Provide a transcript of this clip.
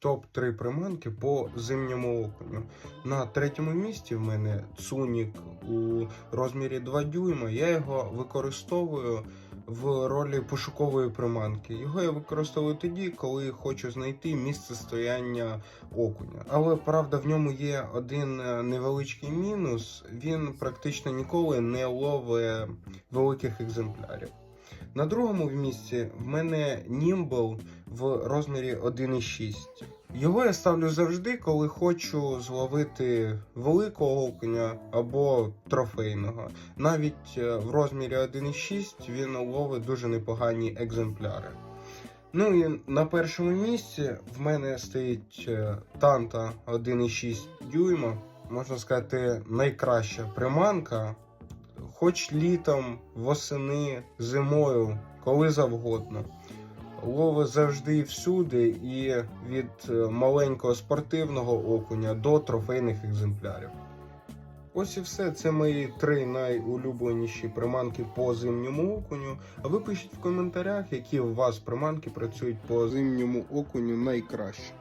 топ-3 приманки по зимньому окуню. На третьому місці в мене цунік у розмірі 2 дюйма. Я його використовую в ролі пошукової приманки. Його я використовую тоді, коли хочу знайти місце стояння окуня. Але правда, в ньому є один е, невеличкий мінус: він практично ніколи не ловить великих екземплярів. На другому місці в мене Nimble в розмірі 1,6. Його я ставлю завжди, коли хочу зловити великого окуня або трофейного. Навіть е, в розмірі 1,6 він ловить дуже непогані екземпляри. Ну і на першому місці в мене стоїть Танта 1,6 дюйма. Можна сказати, найкраща приманка. Хоч літом, восени, зимою, коли завгодно. Лови завжди і всюди, і від е, маленького спортивного окуня до трофейних екземплярів. Ось і все. Це мої три найулюбленіші приманки по зимньому окуню. А ви пишіть в коментарях, які у вас приманки працюють по зимньому окуню найкраще.